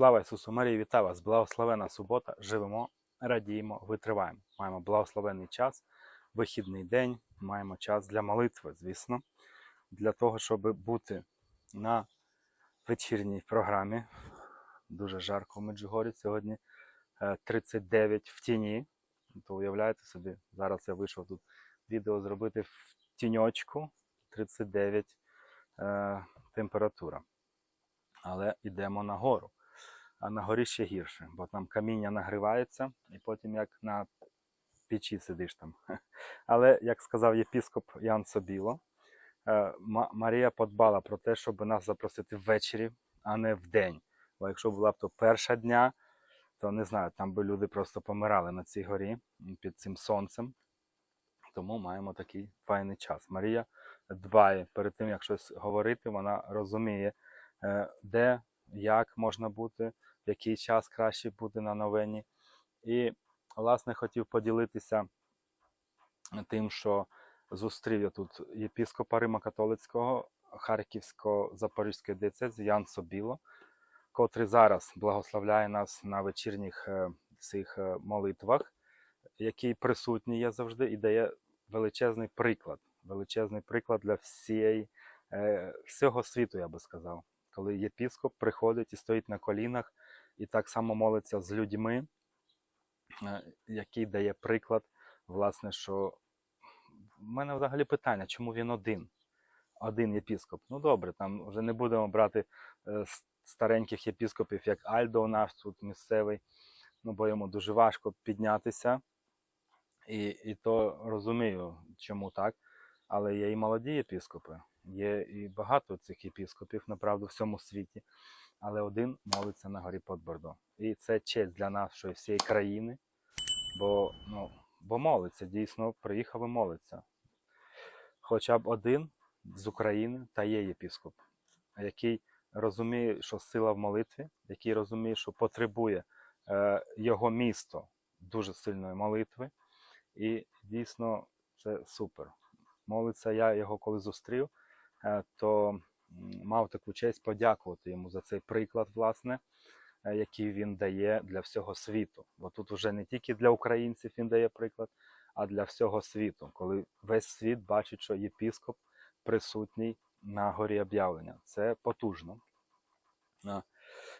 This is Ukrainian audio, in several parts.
Слава Ісусу Марії, вітаю вас! Благословена субота! Живемо, радіємо, витриваємо. Маємо благословений час, вихідний день, маємо час для молитви, звісно, для того, щоб бути на вечірній програмі. Дуже жарко в Меджугорі сьогодні. е, 39 в тіні. То уявляєте собі, зараз я вийшов тут відео зробити в тіньочку 39 е, температура. Але йдемо на гору. А на горі ще гірше, бо там каміння нагрівається, і потім як на печі сидиш там. Але, як сказав єпіскоп Ян Собіло, е, Марія подбала про те, щоб нас запросити ввечері, а не вдень. Бо якщо була б то перша дня, то не знаю, там би люди просто помирали на цій горі під цим сонцем. Тому маємо такий файний час. Марія дбає перед тим, як щось говорити, вона розуміє, е, де, як можна бути, в який час краще бути на новині. І, власне, хотів поділитися тим, що зустрів я тут єпіскопа Рима-католицького Харківсько-Запорізької диецезії Ян Собіло, котрий зараз благословляє нас на вечірніх е, цих е, молитвах, який присутній є завжди і дає величезний приклад. Величезний приклад для всієї, е, всього світу, я би сказав. Коли єпіскоп приходить і стоїть на колінах і так само молиться з людьми, е, який дає приклад, власне, що в мене взагалі питання, чому він один? Один єпіскоп. Ну добре, там вже не будемо брати е, стареньких єпіскопів, як Альдо у нас тут місцевий, ну бо йому дуже важко піднятися. І, і то розумію, чому так. Але є і молоді єпіскопи, є і багато цих єпіскопів, направду, в всьому світі. Але один молиться на горі Подбордо. І це честь для нашої всієї країни, бо, ну, бо молиться, дійсно, приїхав і молиться. Хоча б один з України та є єпіскоп, який розуміє, що сила в молитві, який розуміє, що потребує е, його місто дуже сильної молитви. І дійсно це супер. Молиться я його коли зустрів, е, то мав таку честь подякувати йому за цей приклад, власне, е, який він дає для всього світу. Бо тут вже не тільки для українців він дає приклад, а для всього світу, коли весь світ бачить, що єпіскоп присутній на горі об'явлення. Це потужно.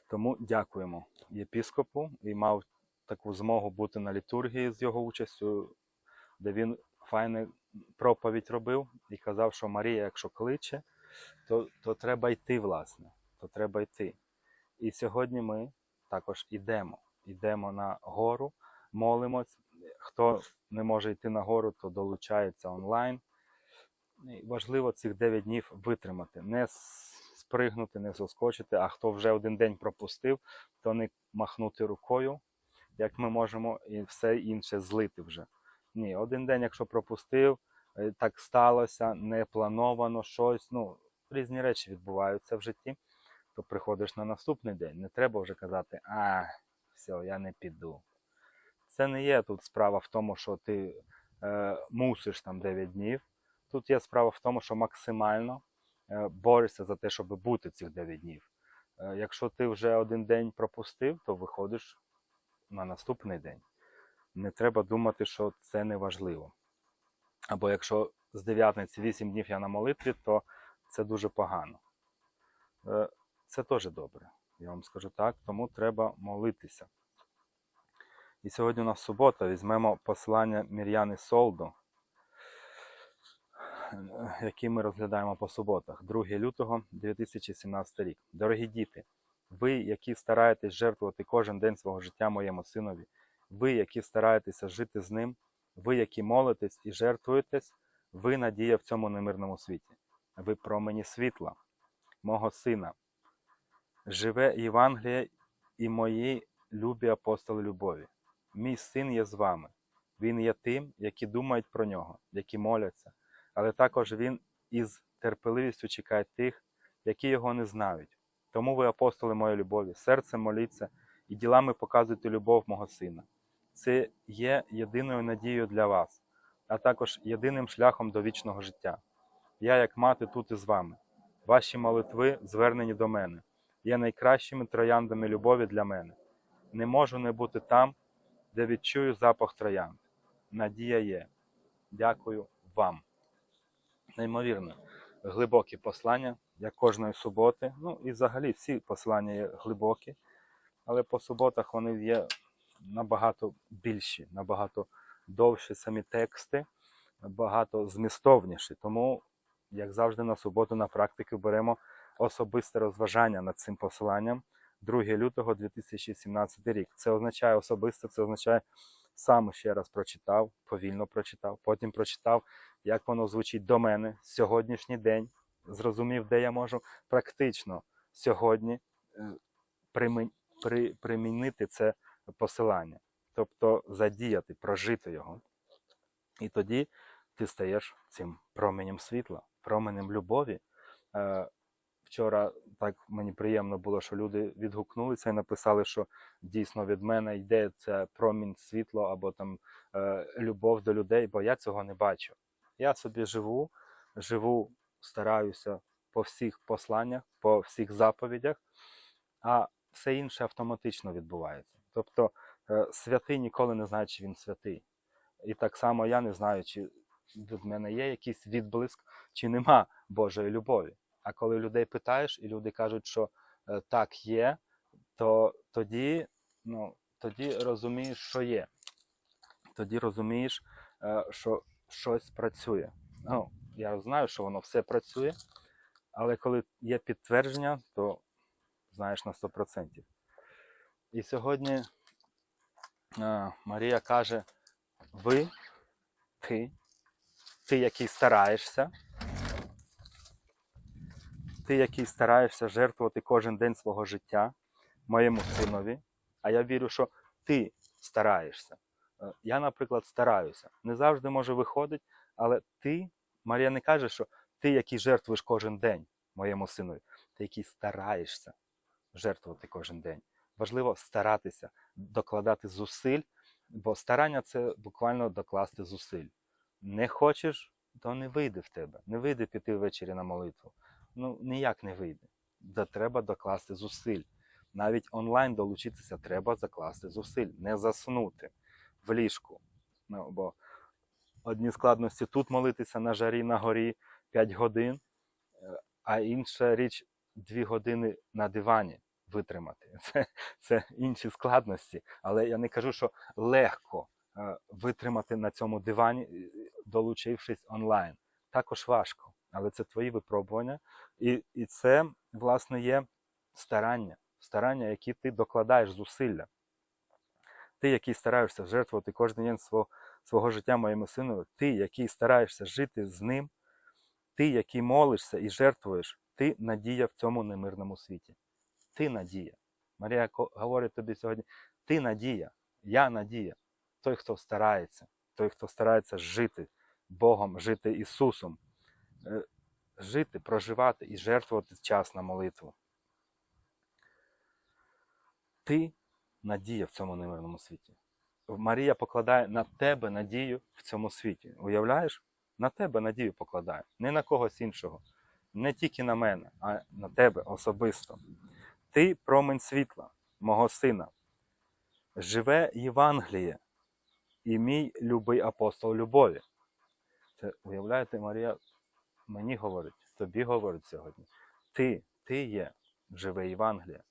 Тому дякуємо єпіскопу і мав таку змогу бути на літургії з його участю, де він файну проповідь робив і казав, що Марія, якщо кличе, то, то треба йти, власне. То треба йти. І сьогодні ми також йдемо. Йдемо на гору, молимось. Хто не може йти на гору, то долучається онлайн. І важливо цих 9 днів витримати, не спригнути, не соскочити, а хто вже один день пропустив, то не махнути рукою, як ми можемо, і все інше злити вже. Ні, один день, якщо пропустив, так сталося, не плановано щось. Ну, різні речі відбуваються в житті, то приходиш на наступний день. Не треба вже казати, а, все, я не піду. Це не є тут справа в тому, що ти е, мусиш там 9 днів. Тут є справа в тому, що максимально е, борешся за те, щоб бути цих 9 днів. Е, якщо ти вже один день пропустив, то виходиш на наступний день. Не треба думати, що це не важливо. Або якщо з дев'ятниці 8 днів я на молитві, то це дуже погано. Е, Це теж добре, я вам скажу так, тому треба молитися. І сьогодні у нас субота, візьмемо послання Мір'яни Солдо, які ми розглядаємо по суботах, 2 лютого 2017 рік. Дорогі діти, ви, які стараєтесь жертвувати кожен день свого життя моєму синові, ви, які стараєтеся жити з ним, ви, які молитесь і жертвуєтесь, ви надія в цьому немирному світі. Ви промені світла, мого сина. Живе Євангеліє і мої любі апостоли любові. Мій син є з вами. Він є тим, які думають про нього, які моляться, але також він із терпеливістю чекає тих, які його не знають. Тому ви, апостоли моєї любові, серцем моліться і ділами показуйте любов мого сина. Це є єдиною надією для вас, а також єдиним шляхом до вічного життя. Я, як мати, тут із вами. Ваші молитви звернені до мене. є найкращими трояндами любові для мене. Не можу не бути там, де відчую запах троянд. Надія є. Дякую вам. Неймовірно, глибокі послання, як кожної суботи. Ну і взагалі всі послання є глибокі, але по суботах вони є набагато більші, набагато довші самі тексти, набагато змістовніші. Тому, як завжди, на суботу на практику беремо особисте розважання над цим посиланням 2 лютого 2017 рік. Це означає особисто, це означає сам ще раз прочитав, повільно прочитав, потім прочитав, як воно звучить до мене сьогоднішній день. Зрозумів, де я можу практично сьогодні е, при- примінити це посилання, тобто задіяти, прожити його. І тоді ти стаєш цим променем світла, променем любові. Е, Вчора так мені приємно було, що люди відгукнулися і написали, що дійсно від мене йде це промінь світло або там е, любов до людей, бо я цього не бачу. Я собі живу, живу, стараюся по всіх посланнях, по всіх заповідях, а все інше автоматично відбувається. Тобто е, святий ніколи не знає, чи він святий. І так само я не знаю, чи від мене є якийсь відблиск, чи нема Божої любові. А коли людей питаєш, і люди кажуть, що е, так є, то тоді, ну, тоді розумієш, що є. Тоді розумієш, е, що щось працює. Ну, я знаю, що воно все працює, але коли є підтвердження, то знаєш на 100%. І сьогодні е, Марія каже: ви, ти, ти, який стараєшся, ти, який стараєшся жертвувати кожен день свого життя моєму синові, а я вірю, що ти стараєшся. Е, Я, наприклад, стараюся. Не завжди може виходить, але ти, Марія не каже, що ти, який жертвуєш кожен день моєму синові, ти, який стараєшся жертвувати кожен день. Важливо старатися, докладати зусиль, бо старання це буквально докласти зусиль. Не хочеш, то не вийде в тебе. Не вийде піти ввечері на молитву. Ну, ніяк не вийде. Да треба докласти зусиль. Навіть онлайн долучитися треба закласти зусиль, не заснути в ліжку. Ну, бо одні складності тут молитися на жарі на горі 5 годин, е, а інша річ 2 години на дивані витримати. Це, це інші складності. Але я не кажу, що легко е, витримати на цьому дивані, е, долучившись онлайн. Також важко, але це твої випробування. І, і це, власне, є старання, старання, які ти докладаєш зусилля. Ти, який стараєшся жертвувати кожен день свого, свого життя моєму сину, ти, який стараєшся жити з ним, ти, який молишся і жертвуєш, ти надія в цьому немирному світі. Ти надія. Марія говорить тобі сьогодні: ти надія, я надія. Той, хто старається, той, хто старається жити Богом, жити Ісусом, е, жити, проживати і жертвувати час на молитву. Ти надія в цьому немирному світі. Марія покладає на тебе надію в цьому світі. Уявляєш? На тебе надію покладає, не на когось іншого, не тільки на мене, а на тебе особисто. Ти промень світла, мого сина. Живе Євангеліє і мій любий апостол любові. Це уявляєте, Марія мені говорить, тобі говорить сьогодні. Ти, ти є живе Євангеліє.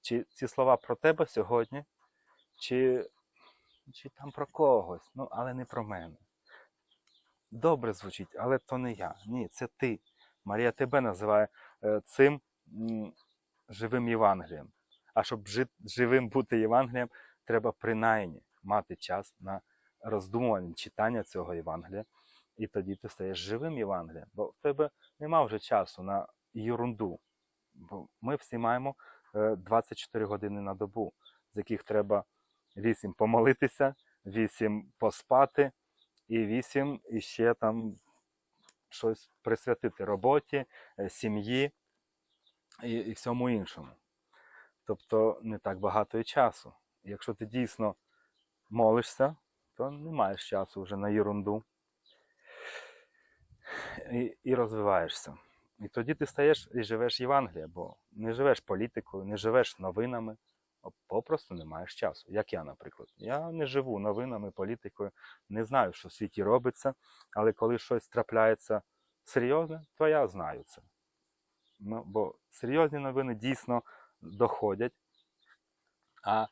Чи ці слова про тебе сьогодні, чи, чи там про когось, ну, але не про мене. Добре звучить, але то не я. Ні, це ти. Марія тебе називає е, цим живим Євангелієм. А щоб живим бути Євангелієм, треба принаймні мати час на роздумування, читання цього Євангелія. І тоді ти стаєш живим Євангелієм, бо в тебе нема вже часу на ерунду. Бо ми всі маємо е, 24 години на добу, з яких треба 8 помолитися, 8 поспати, і 8 іще там щось присвятити роботі, е, сім'ї і, і всьому іншому. Тобто не так багато і часу. Якщо ти дійсно молишся, то не маєш часу вже на ерунду і, і розвиваєшся. І тоді ти стаєш і живеш Євангеліє, бо не живеш політикою, не живеш новинами, а попросту не маєш часу. Як я, наприклад. Я не живу новинами, політикою, не знаю, що в світі робиться, але коли щось трапляється серйозне, то я знаю це. Ну, бо серйозні новини дійсно доходять, а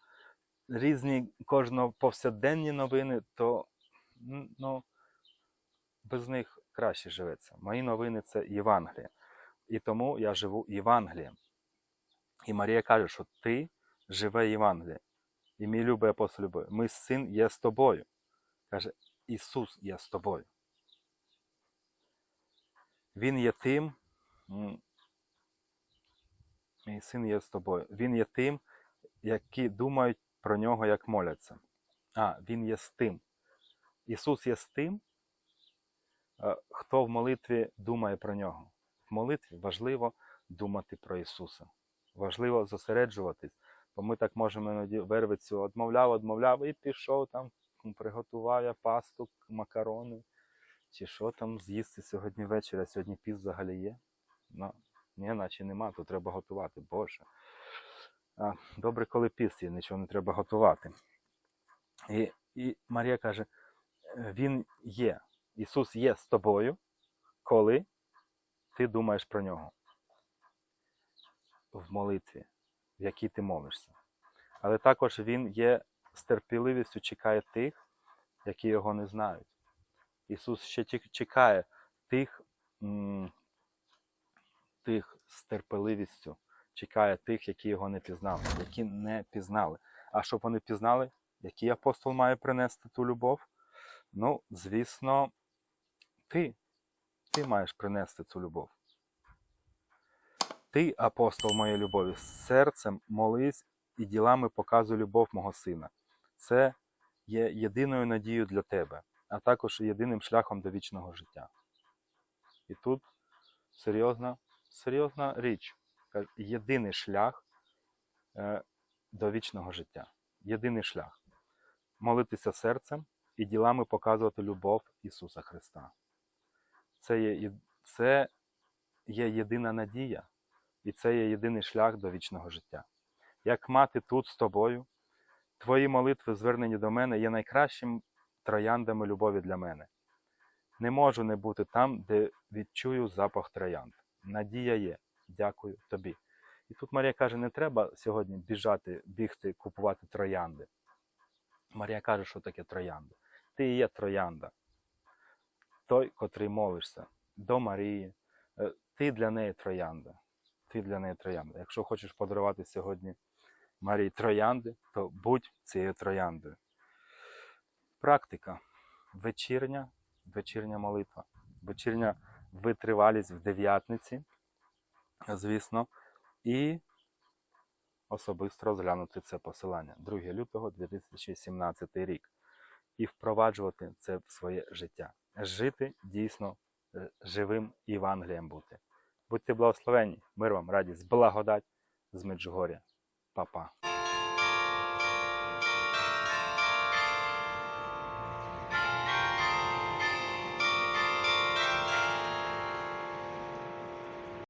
різні кожно повсякденні новини, то ну, без них краще живеться. Мої новини це Євангеліє. І тому я живу Євангелієм. І Марія каже, що ти живе Євангеліє. І мій любий апостол любив, мій син є з тобою. Каже, Ісус є з тобою. Він є тим, мій син є з тобою. Він є тим, які думають про нього, як моляться. А, Він є з тим. Ісус є з тим, е, хто в молитві думає про нього. В молитві важливо думати про Ісуса. Важливо зосереджуватись, бо ми так можемо іноді вервицю одмовляв, одмовляв і пішов там, приготував я пасту, макарони, чи що там з'їсти сьогодні ввечері, сьогодні піс взагалі є. Ні, наче нема, то треба готувати, Боже. А, добре, коли піс є, нічого не треба готувати. І, і Марія каже: «Е, Він є, Ісус є з тобою, коли ти думаєш про нього в молитві, в якій ти молишся. Але також Він є з терпеливістю чекає тих, які його не знають. Ісус ще чекає тих, тих з терпеливістю, чекає тих, які його не пізнали, які не пізнали. А щоб вони пізнали, який апостол має принести ту любов? Ну, звісно, ти. Ти маєш принести цю любов. Ти, апостол моєї любові, серцем молись і ділами показуй любов мого сина. Це є єдиною надією для тебе, а також єдиним шляхом до вічного життя. І тут серйозна, серйозна річ. Єдиний шлях е, до вічного життя. Єдиний шлях. Молитися серцем і ділами показувати любов Ісуса Христа. Це є, це є єдина надія, і це є єдиний шлях до вічного життя. Як мати тут з тобою, твої молитви, звернені до мене, є найкращим трояндами любові для мене. Не можу не бути там, де відчую запах троянд. Надія є. Дякую тобі. І тут Марія каже: не треба сьогодні біжати, бігти, купувати троянди. Марія каже, що таке троянди. Ти є троянда. Той, котрий молишся до Марії. Е, Ти для неї троянда. Ти для неї троянда. Якщо хочеш подарувати сьогодні Марії троянди, то будь цією трояндою. Практика. Вечірня, вечірня молитва. Вечірня витривалість в дев'ятниці, звісно, і особисто розглянути це посилання 2 лютого 2017 рік. І впроваджувати це в своє життя. Жити дійсно е, живим Євангелієм бути. Будьте благословені, мир вам, радість, благодать з Меджугоря. Па-па.